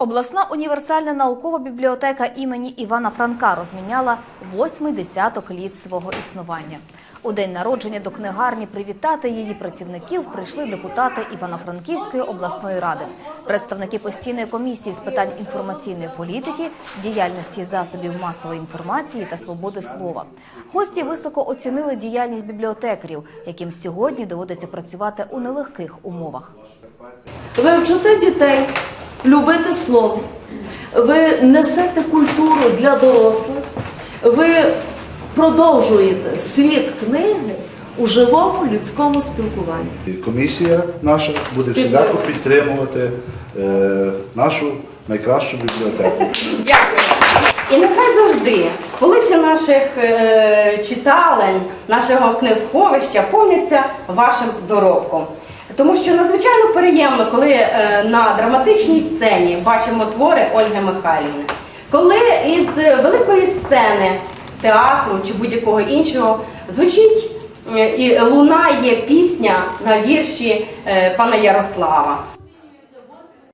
Обласна універсальна наукова бібліотека імені Івана Франка розміняла восьмий десяток літ свого існування. У день народження до книгарні привітати її працівників прийшли депутати Івано-Франківської обласної ради, представники постійної комісії з питань інформаційної політики, діяльності засобів масової інформації та свободи слова. Гості високо оцінили діяльність бібліотекарів, яким сьогодні доводиться працювати у нелегких умовах. Ви вчите дітей любити слово, ви несете культуру для дорослих, ви продовжуєте світ книги у живому людському спілкуванні. Комісія наша буде всіляко підтримувати е, нашу найкращу бібліотеку. Дякую. І нехай завжди полиці наших е, читалень, нашого книгсховища повняться вашим доробком. Тому що надзвичайно приємно, коли е, на драматичній сцені бачимо твори Ольги Михайлівни, коли із великої сцени театру чи будь-якого іншого звучить е, і лунає пісня на вірші е, пана Ярослава.